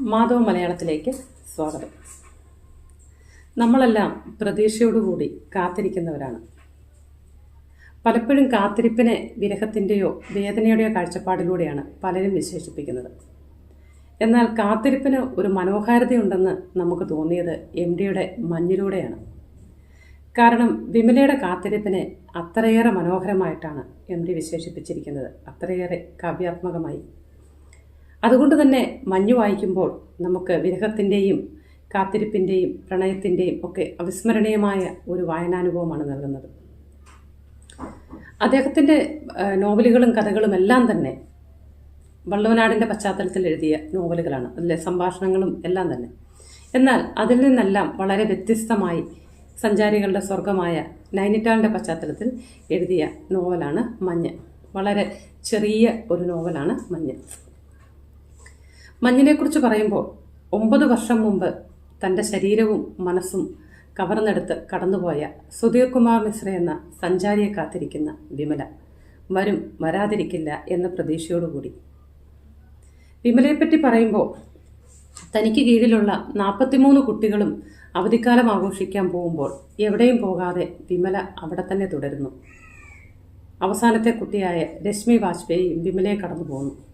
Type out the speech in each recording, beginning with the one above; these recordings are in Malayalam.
മാധവ മലയാളത്തിലേക്ക് സ്വാഗതം. നമ്മളെല്ലാം പ്രതീക്ഷയോടുകൂടി കാത്തിരിക്കുന്നവരാണ്. പലപ്പോഴും കാത്തിരിപ്പിനെ വിരഹത്തിന്റെയോ വേദനയുടെയോ കാഴ്ചപ്പാടിലൂടെയാണ് പലരും വിശേഷിപ്പിക്കുന്നത്. എന്നാൽ കാത്തിരിപ്പിന് ഒരു മനോഹാരിതയുണ്ടെന്ന് നമുക്ക് തോന്നിയത് എം ഡിയുടെ മഞ്ഞിലൂടെയാണ്. കാരണം വിമലയുടെ കാത്തിരിപ്പിനെ അത്രയേറെ മനോഹരമായിട്ടാണ് എം ഡി വിശേഷിപ്പിച്ചിരിക്കുന്നത്. അത്രയേറെ കാവ്യാത്മകമായി. അതുകൊണ്ട് തന്നെ മഞ്ഞു വായിക്കുമ്പോൾ നമുക്ക് വിരഹത്തിന്റെയും കാത്തിരിപ്പിന്റെയും പ്രണയത്തിന്റെയും ഒക്കെ അവിസ്മരണീയമായ ഒരു വായനാനുഭവമാണ് നൽകുന്നത്. അദ്ദേഹത്തിന്റെ നോവലുകളും കഥകളും എല്ലാം തന്നെ വള്ളവനാടിന്റെ പശ്ചാത്തലത്തിൽ എഴുതിയ നോവലുകളാണ്. അതിലെ സംഭാഷണങ്ങളും എല്ലാം തന്നെ. എന്നാൽ അതിൽ നിന്നെല്ലാം വളരെ വ്യത്യസ്തമായി സഞ്ചാരികളുടെ സ്വർഗമായ നൈനിറ്റാളിന്റെ പശ്ചാത്തലത്തിൽ എഴുതിയ നോവലാണ് മഞ്ഞ്. വളരെ ചെറിയ ഒരു നോവലാണ് മഞ്ഞ്. മഞ്ഞിനെക്കുറിച്ച് പറയുമ്പോൾ ഒമ്പത് വർഷം മുമ്പ് തന്റെ ശരീരവും മനസ്സും കവർന്നെടുത്ത് കടന്നുപോയ സുധീർ കുമാർ മിശ്ര എന്ന സഞ്ചാരിയെ കാത്തിരിക്കുന്ന വിമല. വരും വരാതിരിക്കില്ല എന്ന പ്രതീക്ഷയോടുകൂടി. വിമലയെപ്പറ്റി പറയുമ്പോൾ തനിക്ക് കീഴിലുള്ള നാൽപ്പത്തിമൂന്ന് കുട്ടികളും അവധിക്കാലം ആഘോഷിക്കാൻ പോകുമ്പോൾ എവിടെയും പോകാതെ വിമല അവിടെ തന്നെ തുടരുന്നു. അവസാനത്തെ കുട്ടിയായ രശ്മി വാജ്പേയി വിമലയെ കടന്നു പോകുന്നു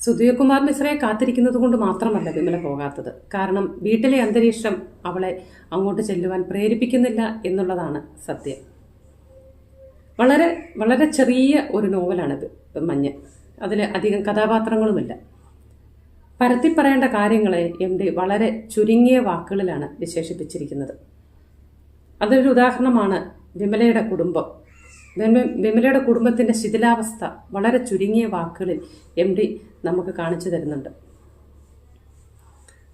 സുധീർ കുമാർ മിശ്രയെ കാത്തിരിക്കുന്നത് കൊണ്ട് മാത്രമല്ല വിമല പോകാത്തത്. കാരണം വീട്ടിലെ അന്തരീക്ഷം അവളെ അങ്ങോട്ട് ചെല്ലുവാൻ പ്രേരിപ്പിക്കുന്നില്ല എന്നുള്ളതാണ് സത്യം. വളരെ വളരെ ചെറിയ ഒരു നോവലാണിത് മഞ്ഞ്. അതിൽ അധികം കഥാപാത്രങ്ങളുമില്ല. പരത്തി പറയേണ്ട കാര്യങ്ങളെ എം ഡി വളരെ ചുരുങ്ങിയ വാക്കുകളിലാണ് വിശേഷിപ്പിച്ചിരിക്കുന്നത്. അതൊരു ഉദാഹരണമാണ് വിമലയുടെ കുടുംബം. വിമലയുടെ കുടുംബത്തിന്റെ ശിഥിലാവസ്ഥ വളരെ ചുരുങ്ങിയ വാക്കുകളിൽ എം ഡി നമുക്ക് കാണിച്ചു തരുന്നുണ്ട്.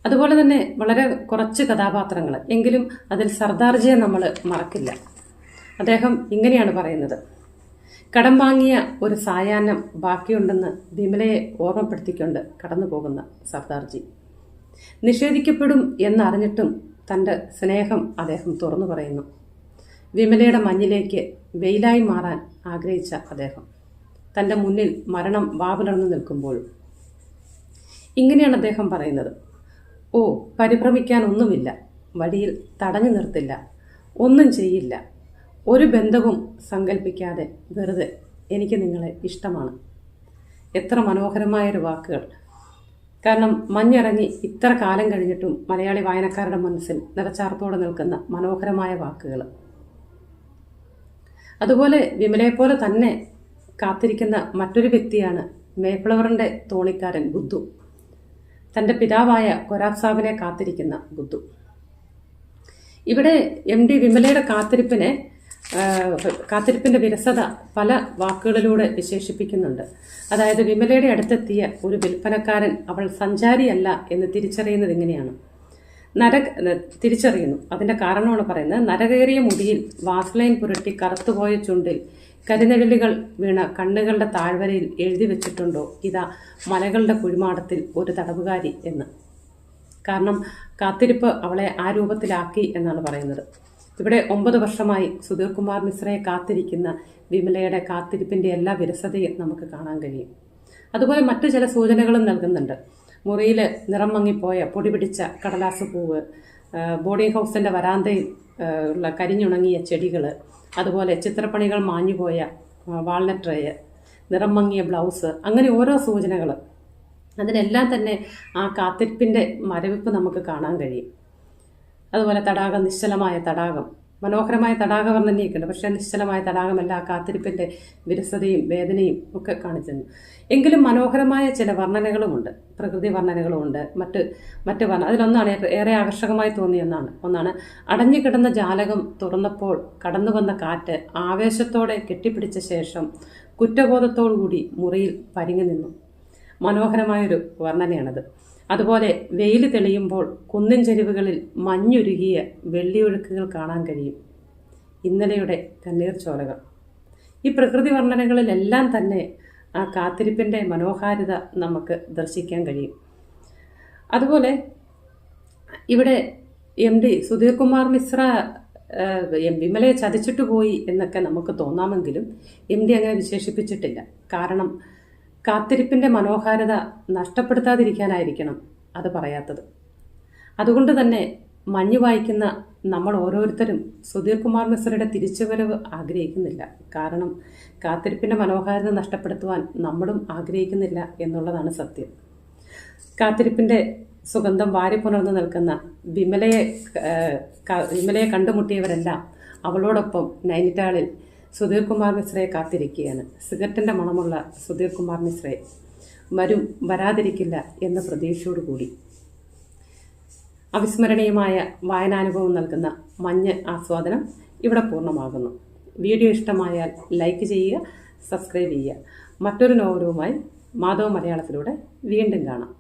അതുപോലെ തന്നെ വളരെ കുറച്ച് കഥാപാത്രങ്ങൾ എങ്കിലും അതിൽ സർദാർജിയെ നമ്മൾ മറക്കില്ല. അദ്ദേഹം ഇങ്ങനെയാണ് പറയുന്നത്. കടം വാങ്ങിയ ഒരു സായാഹ്നം ബാക്കിയുണ്ടെന്ന് വിമലയെ ഓർമ്മപ്പെടുത്തിക്കൊണ്ട് കടന്നു പോകുന്ന സർദാർജി നിഷേധിക്കപ്പെടും എന്നറിഞ്ഞിട്ടും തന്റെ സ്നേഹം അദ്ദേഹം തുറന്നു പറയുന്നു. വിമലയുടെ മഞ്ഞിലേക്ക് വെയിലായി മാറാൻ ആഗ്രഹിച്ച അദ്ദേഹം. തന്റെ മുന്നിൽ മരണം വാവിലർന്നു നിൽക്കുമ്പോൾ ഇങ്ങനെയാണ് അദ്ദേഹം പറയുന്നത്. ഓ പരിഭ്രമിക്കാൻ ഒന്നുമില്ല. വഴിയിൽ തടഞ്ഞു നിർത്തില്ല. ഒന്നും ചെയ്യില്ല. ഒരു ബന്ധവും സങ്കല്പിക്കാതെ വെറുതെ എനിക്ക് നിങ്ങളെ ഇഷ്ടമാണ്. എത്ര മനോഹരമായൊരു വാക്കുകൾ. കാരണം മഞ്ഞിറങ്ങി ഇത്ര കാലം കഴിഞ്ഞിട്ടും മലയാളി വായനക്കാരുടെ മനസ്സിൽ നിറച്ചാർത്തോടെ നിൽക്കുന്ന മനോഹരമായ വാക്കുകൾ. അതുപോലെ വിമലയെപ്പോലെ തന്നെ കാത്തിരിക്കുന്ന മറ്റൊരു വ്യക്തിയാണ് മേപ്പിളവറിന്റെ തോണിക്കാരൻ ബുദ്ധു. തന്റെ പിതാവായ കൊരാബ് സാബിനെ കാത്തിരിക്കുന്ന ബുദ്ധു. ഇവിടെ എം ഡി വിമലയുടെ കാത്തിരിപ്പിനെ കാത്തിരിപ്പിന്റെ വിരസത പല വാക്കുകളിലൂടെ വിശേഷിപ്പിക്കുന്നുണ്ട്. അതായത് വിമലയുടെ അടുത്തെത്തിയ ഒരു വിൽപ്പനക്കാരൻ അവൾ സഞ്ചാരിയല്ല എന്ന് തിരിച്ചറിയുന്നത് എങ്ങനെയാണ് നര തിരിച്ചറിയുന്നു. അതിന്റെ കാരണമാണ് പറയുന്നത്. നരകേറിയ മുടിയിൽ വാസ്ലൈൻ പുരട്ടി കറുത്തുപോയ ചുണ്ടിൽ കരിനെഴലുകൾ വീണ കണ്ണുകളുടെ താഴ്വരയിൽ എഴുതി വെച്ചിട്ടുണ്ടോ? ഇതാ മലകളുടെ കുഴിമാടത്തിൽ ഒരു തടവുകാരി എന്ന്. കാരണം കാത്തിരിപ്പ് അവളെ ആ രൂപത്തിലാക്കി എന്നാണ് പറയുന്നത്. ഇവിടെ ഒമ്പത് വർഷമായി സുധീർ കുമാർ മിശ്രയെ കാത്തിരിക്കുന്ന വിമലയുടെ കാത്തിരിപ്പിന്റെ എല്ലാ വിരസതയും നമുക്ക് കാണാൻ കഴിയും. അതുപോലെ മറ്റു ചില സൂചനകളും നൽകുന്നുണ്ട്. മുറിയിൽ നിറം മങ്ങിപ്പോയ പൊടി പിടിച്ച കടലാസ് പൂവ് ബോർഡിംഗ് ഹൗസിന്റെ വരാന്തയിൽ ഉള്ള കരിഞ്ഞുണങ്ങിയ ചെടികൾ അതുപോലെ ചിത്രപ്പണികൾ മാഞ്ഞുപോയ വാൾനട്ട് ട്രേ നിറം മങ്ങിയ ബ്ലൗസ് അങ്ങനെ ഓരോ സൂചനകൾ അതിനെല്ലാം തന്നെ ആ കാത്തിരിപ്പിന്റെ മരവിപ്പ് നമുക്ക് കാണാൻ കഴിയും. അതുപോലെ തടാകം നിശ്ചലമായ തടാകം മനോഹരമായ തടാകം വർണനയൊക്കെ ഉണ്ട് പക്ഷേ നിശ്ചലമായ തടാകമല്ല ആ കാത്തിരിപ്പിന്റെ വിരസതയും വേദനയും ഒക്കെ കാണിച്ചിരുന്നു. എങ്കിലും മനോഹരമായ ചില വർണനകളുമുണ്ട്. പ്രകൃതി വർണനകളുമുണ്ട്. മറ്റ് മറ്റ് വർണ അതിലൊന്നാണ് ഏറെ- ആകർഷകമായി തോന്നിയ ഒന്നാണ്. ഒന്നാണ് അടഞ്ഞു കിടന്ന ജാലകം തുറന്നപ്പോൾ കടന്നു വന്ന കാറ്റ് ആവേശത്തോടെ കെട്ടിപ്പിടിച്ച ശേഷം കുറ്റബോധത്തോടുകൂടി മുറിയിൽ പരിങ്ങി നിന്നു. മനോഹരമായൊരു വർണനയാണത്. അതുപോലെ വെയിൽ തെളിയുമ്പോൾ കുന്നിൻ ചെരുവുകളിൽ മഞ്ഞുരുകിയ വെള്ളിയൊഴുക്കുകൾ കാണാൻ കഴിയും. ഇന്നലെയുടെ കണ്ണീർ ചോലകൾ. ഈ പ്രകൃതി വർണനകളിലെല്ലാം തന്നെ ആ കാത്തിരിപ്പിന്റെ മനോഹാരിത നമുക്ക് ദർശിക്കാൻ കഴിയും. അതുപോലെ ഇവിടെ M D Sudheer Kumar Mishra M വിമലയെ ചതിച്ചിട്ട് പോയി എന്നൊക്കെ നമുക്ക് തോന്നാമെങ്കിലും എം ഡി അങ്ങനെ വിശേഷിപ്പിച്ചിട്ടില്ല. കാരണം കാത്തിരിപ്പിന്റെ മനോഹാരിത നഷ്ടപ്പെടുത്താതിരിക്കാനായിരിക്കണം അത് പറയാത്തത്. അതുകൊണ്ട് തന്നെ മഞ്ഞ് വായിക്കുന്ന നമ്മൾ ഓരോരുത്തരും സുധീർ കുമാർ മിശ്രയുടെ തിരിച്ചുവരവ് ആഗ്രഹിക്കുന്നില്ല. കാരണം കാത്തിരിപ്പിന്റെ മനോഹാരിത നഷ്ടപ്പെടുത്തുവാൻ നമ്മളും ആഗ്രഹിക്കുന്നില്ല എന്നുള്ളതാണ് സത്യം. കാത്തിരിപ്പിന്റെ സുഗന്ധം വാരിപ്പുണർന്നു നിൽക്കുന്ന വിമലയെ വിമലയെ കണ്ടുമുട്ടിയവരെല്ലാം അവളോടൊപ്പം നൈനിറ്റാളിൽ സുധീർ കുമാർ മിശ്രയെ കാത്തിരിക്കുകയാണ്. സിഗരറ്റിന്റെ മണമുള്ള സുധീർ കുമാർ മിശ്രയെ വരും വരാതിരിക്കില്ല എന്ന പ്രതീക്ഷയോടുകൂടി. അവിസ്മരണീയമായ വായനാനുഭവം നൽകുന്ന മഞ്ഞ് ആസ്വാദനം ഇവിടെ പൂർണമാകുന്നു. വീഡിയോ ഇഷ്ടമായാൽ ലൈക്ക് ചെയ്യുക സബ്സ്ക്രൈബ് ചെയ്യുക. മറ്റൊരു നോവലുമായി മാധവ മലയാളത്തിലൂടെ വീണ്ടും കാണാം.